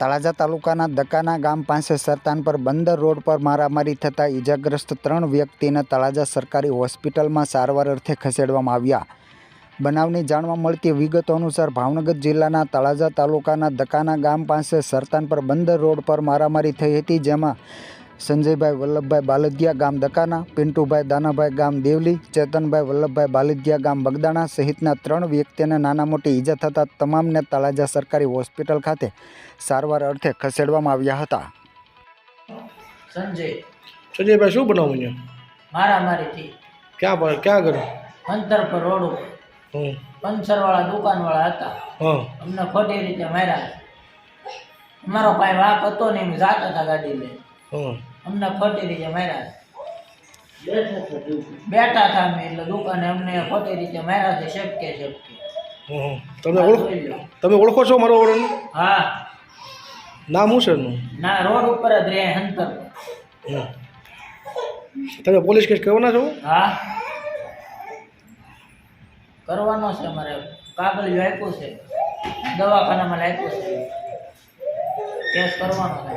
તળાજા તાલુકાના દકાના ગામ પાસે સરતાન પર બંદર રોડ પર મારામારી થતાં ઈજાગ્રસ્ત ત્રણ વ્યક્તિને તળાજા સરકારી હોસ્પિટલમાં સારવાર અર્થે ખસેડવામાં આવ્યા. બનાવની જાણવા મળતી વિગતો અનુસાર ભાવનગર જિલ્લાના તળાજા તાલુકાના દકાના ગામ પાસે સરતાન પર બંદર રોડ પર મારામારી થઈ હતી, જેમાં સંજયભાઈ વલ્લભભાઈ બાલદિયા ગામ દકાના પિન્ટુભાઈ દાનાભાઈ ગામ દેવલી ચેતનભાઈ વલ્લભભાઈ બાલદિયા ગામ બગદાણા સહિતના ત્રણ વ્યક્તિને નાના મોટી ઈજા થતાં તમામને તળાજા સરકારી હોસ્પિટલ ખાતે સારવાર અર્થે ખસેડવામાં આવ્યા હતા. સંજય સંજયભાઈ શું બનાવું અહીંયા? મારામારીથી ક્યાં પર ક્યાં કરો અંતર પર રોડ ઉપર. પંચરવાળા દુકાનવાળા હતા. અમને ખોટી રીતે માર્યા. અમારો ભાઈ વાક હતો નહીં જાતા હતા ગાડી લઈ હં અમને ખોટી રીતે માર્યા બેઠા હતા અમે એટલે દુકાને અમને ખોટી રીતે માર્યા છે શેપકે શેપકે. હં તમે ઓળખો તમે ઓળખો છો મારો ઓળખ હા. નામ શું છે એનું ના રોડ ઉપર જ રહે અંતર હં. તમે પોલીસ કેસ કરવાના છો? હા. કરવાનો છે અમારે. કાગળ આપ્યું છે. દવાખાનામાં આપ્યું છે. કેસ કરવાનો છે.